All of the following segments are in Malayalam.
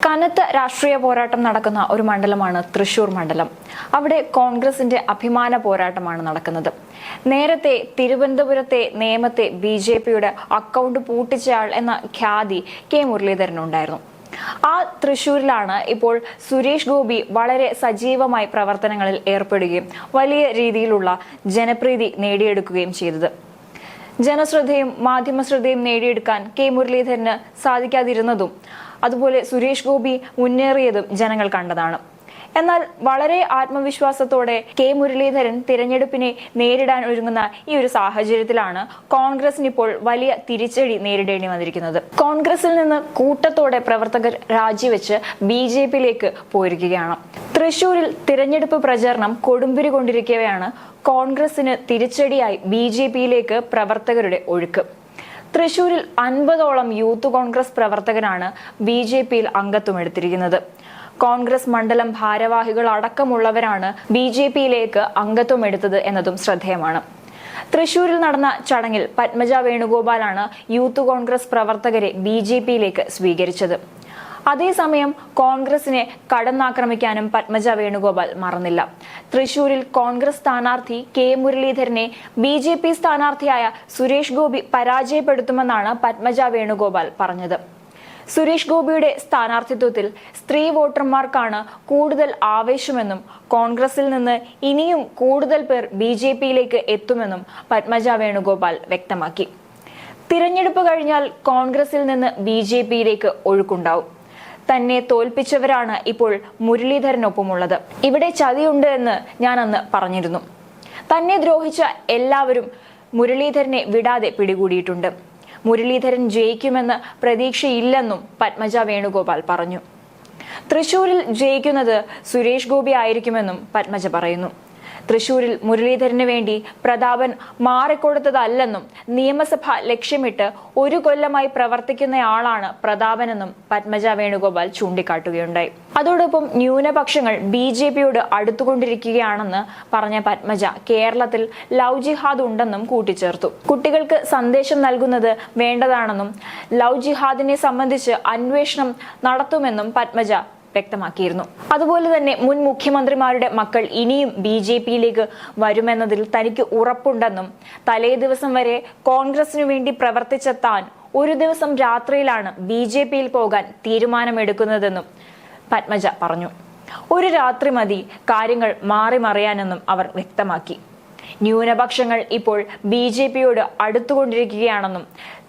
കനത്ത രാഷ്ട്രീയ പോരാട്ടം നടക്കുന്ന ഒരു മണ്ഡലമാണ് തൃശൂർ മണ്ഡലം. അവിടെ കോൺഗ്രസിന്റെ അഭിമാന പോരാട്ടമാണ് നടക്കുന്നത്. നേരത്തെ തിരുവനന്തപുരത്തെ നേമത്തെ ബി ജെ പിയുടെ അക്കൗണ്ട് പൂട്ടിച്ചയാൾ എന്ന ഖ്യാതി കെ മുരളീധരനുണ്ടായിരുന്നു. ആ തൃശൂരിലാണ് ഇപ്പോൾ സുരേഷ് ഗോപി വളരെ സജീവമായി പ്രവർത്തനങ്ങളിൽ ഏർപ്പെടുകയും വലിയ രീതിയിലുള്ള ജനപ്രീതി നേടിയെടുക്കുകയും ചെയ്തത്. ജനശ്രദ്ധയും മാധ്യമശ്രദ്ധയും നേടിയെടുക്കാൻ കെ മുരളീധരന് സാധിക്കാതിരുന്നതും അതുപോലെ സുരേഷ് ഗോപി മുന്നേറിയതും ജനങ്ങൾ കണ്ടതാണ്. എന്നാൽ വളരെ ആത്മവിശ്വാസത്തോടെ കെ മുരളീധരൻ തിരഞ്ഞെടുപ്പിനെ നേരിടാൻ ഒരുങ്ങുന്ന ഈ ഒരു സാഹചര്യത്തിലാണ് കോൺഗ്രസിന് ഇപ്പോൾ വലിയ തിരിച്ചടി നേരിടേണ്ടി വന്നിരിക്കുന്നത്. കോൺഗ്രസിൽ നിന്ന് കൂട്ടത്തോടെ പ്രവർത്തകർ രാജിവെച്ച് ബി ജെ പിയിലേക്ക് പോയിരിക്കുകയാണ്. തൃശൂരിൽ തിരഞ്ഞെടുപ്പ് പ്രചരണം കൊടുമ്പിരി കൊണ്ടിരിക്കവെയാണ് കോൺഗ്രസിന് തിരിച്ചടിയായി ബി ജെ പിയിലേക്ക് പ്രവർത്തകരുടെ ഒഴുക്ക്. തൃശൂരിൽ അൻപതോളം യൂത്ത് കോൺഗ്രസ് പ്രവർത്തകരാണ് ബി ജെ പിയിൽ അംഗത്വം എടുത്തിരിക്കുന്നത് കോൺഗ്രസ് മണ്ഡലം ഭാരവാഹികൾ അടക്കമുള്ളവരാണ് ബി ജെ പിയിലേക്ക് അംഗത്വം എടുത്തത് എന്നതും ശ്രദ്ധേയമാണ്. തൃശൂരിൽ നടന്ന ചടങ്ങിൽ പത്മജ വേണുഗോപാലാണ് യൂത്ത് കോൺഗ്രസ് പ്രവർത്തകരെ ബി ജെ പിയിലേക്ക് സ്വീകരിച്ചത്. അതേസമയം കോൺഗ്രസിനെ കടന്നാക്രമിക്കാനും പത്മജ വേണുഗോപാൽ മറന്നില്ല. തൃശൂരിൽ കോൺഗ്രസ് സ്ഥാനാർത്ഥി കെ മുരളീധരനെ ബി ജെ പി സ്ഥാനാർത്ഥിയായ സുരേഷ് ഗോപി പരാജയപ്പെടുത്തുമെന്നാണ് പത്മജ വേണുഗോപാൽ പറഞ്ഞത്. സുരേഷ് ഗോപിയുടെ സ്ഥാനാർത്ഥിത്വത്തിൽ സ്ത്രീ വോട്ടർമാർക്കാണ് കൂടുതൽ ആവേശമെന്നും കോൺഗ്രസിൽ നിന്ന് ഇനിയും കൂടുതൽ പേർ ബി ജെ പിയിലേക്ക് എത്തുമെന്നും പത്മജ വേണുഗോപാൽ വ്യക്തമാക്കി. തിരഞ്ഞെടുപ്പ് കഴിഞ്ഞാൽ കോൺഗ്രസിൽ നിന്ന് ബി ജെ പിയിലേക്ക് ഒഴുക്കുണ്ടാവും. തന്നെ തോൽപ്പിച്ചവരാണ് ഇപ്പോൾ മുരളീധരനൊപ്പമുള്ളത്. ഇവിടെ ചതിയുണ്ട് എന്ന് ഞാൻ അന്ന് പറഞ്ഞിരുന്നു. തന്നെ ദ്രോഹിച്ച എല്ലാവരും മുരളീധരനെ വിടാതെ പിടികൂടിയിട്ടുണ്ട്. മുരളീധരൻ ജയിക്കുമെന്ന് പ്രതീക്ഷയില്ലെന്നും പത്മജ വേണുഗോപാൽ പറഞ്ഞു. തൃശൂരിൽ ജയിക്കുന്നത് സുരേഷ് ഗോപി ആയിരിക്കുമെന്നും പത്മജ പറയുന്നു. തൃശൂരിൽ മുരളീധരന് വേണ്ടി പ്രതാപൻ മാറിക്കൊടുത്തതല്ലെന്നും നിയമസഭ ലക്ഷ്യമിട്ട് ഒരു കൊല്ലമായി പ്രവർത്തിക്കുന്നയാളാണ് പ്രതാപനെന്നും പത്മജ വേണുഗോപാൽ ചൂണ്ടിക്കാട്ടുകയുണ്ടായി. അതോടൊപ്പം ന്യൂനപക്ഷങ്ങൾ ബി ജെ പിയോട് അടുത്തുകൊണ്ടിരിക്കുകയാണെന്ന് പറഞ്ഞ പത്മജ കേരളത്തിൽ ലവ് ജിഹാദ് ഉണ്ടെന്നും കൂട്ടിച്ചേർത്തു. കുട്ടികൾക്ക് സന്ദേശം നൽകുന്നത് വേണ്ടതാണെന്നും ലവ് ജിഹാദിനെ സംബന്ധിച്ച് അന്വേഷണം നടത്തുമെന്നും പത്മജ വ്യക്തമാക്കിയിരുന്നു. അതുപോലെ തന്നെ മുൻ മുഖ്യമന്ത്രിമാരുടെ മക്കൾ ഇനിയും ബി ജെ പിയിലേക്ക് വരുമെന്നതിൽ തനിക്ക് ഉറപ്പുണ്ടെന്നും തലേ ദിവസം വരെ കോൺഗ്രസിനു വേണ്ടി പ്രവർത്തിച്ച താൻ ഒരു ദിവസം രാത്രിയിലാണ് ബി ജെ പിയിൽ പോകാൻ തീരുമാനമെടുക്കുന്നതെന്നും പത്മജ പറഞ്ഞു. ഒരു രാത്രി മതി കാര്യങ്ങൾ മാറി മറിയാനെന്നും അവർ വ്യക്തമാക്കി. ന്യൂനപക്ഷങ്ങൾ ഇപ്പോൾ ബി ജെ പിയോട് അടുത്തുകൊണ്ടിരിക്കുകയാണെന്നും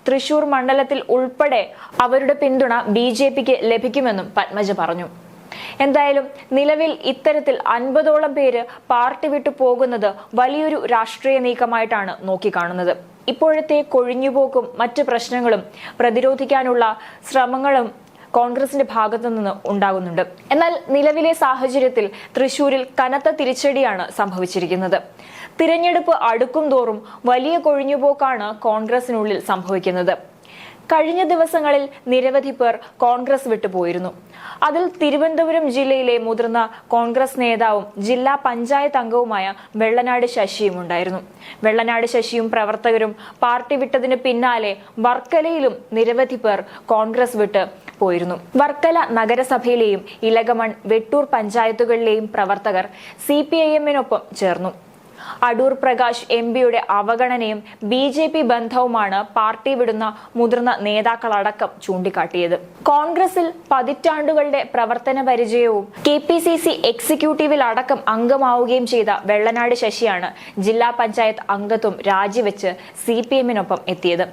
തൃശൂർ മണ്ഡലത്തിൽ ഉൾപ്പെടെ അവരുടെ പിന്തുണ ബി ജെ പിക്ക് ലഭിക്കുമെന്നും പത്മജ പറഞ്ഞു. എന്തായാലും നിലവിൽ ഇത്തരത്തിൽ അൻപതോളം പേര് പാർട്ടി വിട്ടു പോകുന്നത് വലിയൊരു രാഷ്ട്രീയ നീക്കമായിട്ടാണ് നോക്കിക്കാണുന്നത്. ഇപ്പോഴത്തെ കൊഴിഞ്ഞുപോക്കും മറ്റ് പ്രശ്നങ്ങളും പ്രതിരോധിക്കാനുള്ള ശ്രമങ്ങളും കോൺഗ്രസിന്റെ ഭാഗത്തു നിന്ന് ഉണ്ടാകുന്നുണ്ട്. എന്നാൽ നിലവിലെ സാഹചര്യത്തിൽ തൃശൂരിൽ കനത്ത തിരിച്ചടിയാണ് സംഭവിച്ചിരിക്കുന്നത്. തിരഞ്ഞെടുപ്പ് അടുക്കും തോറും വലിയ കൊഴിഞ്ഞുപോക്കാണ് കോൺഗ്രസിനുള്ളിൽ സംഭവിക്കുന്നത്. കഴിഞ്ഞ ദിവസങ്ങളിൽ നിരവധി പേർ കോൺഗ്രസ് വിട്ടുപോയിരുന്നു. അതിൽ തിരുവനന്തപുരം ജില്ലയിലെ മുതിർന്ന കോൺഗ്രസ് നേതാവും ജില്ലാ പഞ്ചായത്ത് അംഗവുമായ വെള്ളനാട് ശശിയും ഉണ്ടായിരുന്നു. വെള്ളനാട് ശശിയും പ്രവർത്തകരും പാർട്ടി വിട്ടതിന് പിന്നാലെ വർക്കലയിലും നിരവധി പേർ കോൺഗ്രസ് വിട്ട് പോയിരുന്നു. വർക്കല നഗരസഭയിലെയും ഇലകമൺ വെട്ടൂർ പഞ്ചായത്തുകളിലെയും പ്രവർത്തകർ സി പി ഐ എമ്മിനൊപ്പം ചേർന്നു. അടൂർ പ്രകാശ് എം പിയുടെ അവഗണനയും ബി ജെ പി ബന്ധവുമാണ് പാർട്ടി വിടുന്ന മുതിർന്ന നേതാക്കളടക്കം ചൂണ്ടിക്കാട്ടിയത്. കോൺഗ്രസിൽ പതിറ്റാണ്ടുകളുടെ പ്രവർത്തന പരിചയവും കെ പി സി സി എക്സിക്യൂട്ടീവിൽ അടക്കം അംഗമാവുകയും ചെയ്ത വെള്ളനാട് ശശിയാണ് ജില്ലാ പഞ്ചായത്ത് അംഗത്വം രാജിവെച്ച് സി പി എമ്മിനൊപ്പം എത്തിയത്.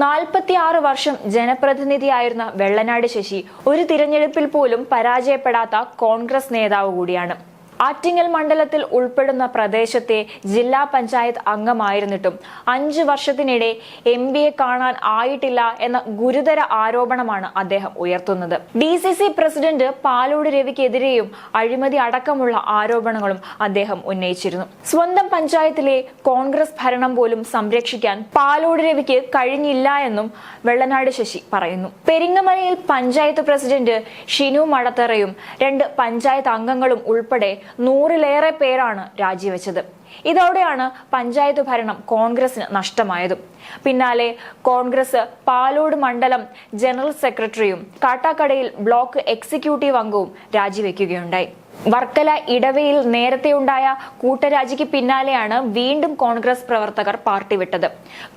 നാൽപ്പത്തിയാറ് വർഷം ജനപ്രതിനിധിയായിരുന്ന വെള്ളനാട് ശശി ഒരു തിരഞ്ഞെടുപ്പിൽ പോലും പരാജയപ്പെടാത്ത കോൺഗ്രസ് നേതാവ് കൂടിയാണ്. ആറ്റിങ്ങൽ മണ്ഡലത്തിൽ ഉൾപ്പെടുന്ന പ്രദേശത്തെ ജില്ലാ പഞ്ചായത്ത് അംഗമായിരുന്നിട്ടും അഞ്ച് വർഷത്തിനിടെ എം പിയെ കാണാൻ ആയിട്ടില്ല എന്ന ഗുരുതര ആരോപണമാണ് അദ്ദേഹം ഉയർത്തുന്നത്. D C C president Palode രവിക്കെതിരെയും അഴിമതി അടക്കമുള്ള ആരോപണങ്ങളും അദ്ദേഹം ഉന്നയിച്ചിരുന്നു. സ്വന്തം പഞ്ചായത്തിലെ കോൺഗ്രസ് ഭരണം പോലും സംരക്ഷിക്കാൻ പാലോട് രവിക്ക് കഴിഞ്ഞില്ല എന്നും വെള്ളനാട് ശശി പറയുന്നു. പെരിങ്ങമലയിൽ പഞ്ചായത്ത് പ്രസിഡന്റ് ഷിനു മടത്തറയും രണ്ട് പഞ്ചായത്ത് അംഗങ്ങളും ഉൾപ്പെടെ നൂറിലേറെ പേരാണ് രാജിവെച്ചത്. ഇതോടെയാണ് പഞ്ചായത്ത് ഭരണം കോൺഗ്രസിന് നഷ്ടമായത്. പിന്നാലെ കോൺഗ്രസ് പാലോട് മണ്ഡലം ജനറൽ സെക്രട്ടറിയും കാട്ടാക്കടയിൽ ബ്ലോക്ക് എക്സിക്യൂട്ടീവ് അംഗവും രാജിവെക്കുകയുണ്ടായി. വർക്കല ഇടവയിൽ നേരത്തെയുണ്ടായ കൂട്ടരാജിക്ക് പിന്നാലെയാണ് വീണ്ടും കോൺഗ്രസ് പ്രവർത്തകർ പാർട്ടി വിട്ടത്.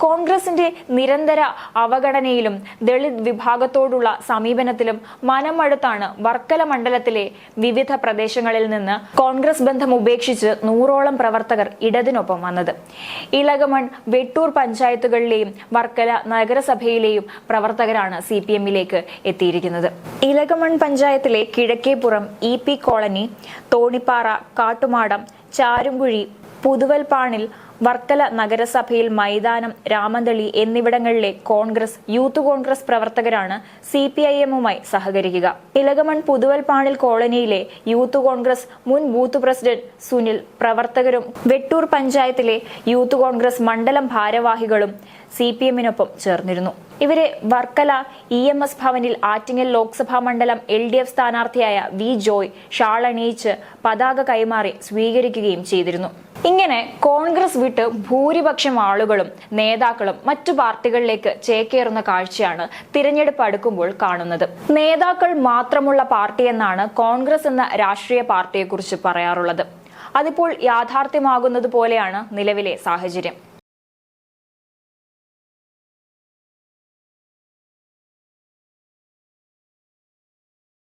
കോൺഗ്രസിന്റെ നിരന്തര അവഗണനയിലും ദളിത് വിഭാഗത്തോടുള്ള സമീപനത്തിലും മനമടുത്താണ് വർക്കല മണ്ഡലത്തിലെ വിവിധ പ്രദേശങ്ങളിൽ നിന്ന് കോൺഗ്രസ് ബന്ധം ഉപേക്ഷിച്ച് നൂറോളം പ്രവർത്തകർ ഇടതിനൊപ്പം വന്നത്. ഇളകമൺ വെട്ടൂർ പഞ്ചായത്തുകളിലെയും വർക്കല നഗരസഭയിലെയും പ്രവർത്തകരാണ് സി പി എമ്മിലേക്ക് എത്തിയിരിക്കുന്നത്. ഇലകമൺ പഞ്ചായത്തിലെ Kizhakkeppuram E P colony Thonippara Kattumadam Charumkuzhi Puthuvalppanil Varkala നഗരസഭയിൽ മൈതാനം രാമന്തളി എന്നിവിടങ്ങളിലെ കോൺഗ്രസ് യൂത്ത് കോൺഗ്രസ് പ്രവർത്തകരാണ് സി പി ഐ എമ്മുമായി സഹകരിക്കുക. ഇലകമൺ പുതുവൽപ്പാണിൽ കോളനിയിലെ യൂത്ത് കോൺഗ്രസ് മുൻ ബൂത്ത് പ്രസിഡന്റ് സുനിൽ പ്രവർത്തകരും വെട്ടൂർ പഞ്ചായത്തിലെ യൂത്ത് കോൺഗ്രസ് മണ്ഡലം ഭാരവാഹികളും സി പി എമ്മിനൊപ്പം ചേർന്നിരുന്നു. ഇവരെ വർക്കല ഇ എം എസ് ഭവനിൽ ആറ്റിങ്ങൽ ലോക്സഭാ മണ്ഡലം എൽ ഡി എഫ് സ്ഥാനാർത്ഥിയായ വി ജോയ് ഷാളണിയിച്ച് പതാക കൈമാറി സ്വീകരിക്കുകയും ചെയ്തിരുന്നു. ഇങ്ങനെ കോൺഗ്രസ് വിട്ട് ഭൂരിപക്ഷം ആളുകളും നേതാക്കളും മറ്റു പാർട്ടികളിലേക്ക് ചേക്കേറുന്ന കാഴ്ചയാണ് തിരഞ്ഞെടുപ്പ് അടുക്കുമ്പോൾ കാണുന്നത്. നേതാക്കൾ മാത്രമുള്ള പാർട്ടി എന്നാണ് കോൺഗ്രസ് എന്ന രാഷ്ട്രീയ പാർട്ടിയെക്കുറിച്ച് പറയാറുള്ളത്. അതിപ്പോൾ യാഥാർത്ഥ്യമാകുന്നത് പോലെയാണ് നിലവിലെ സാഹചര്യം.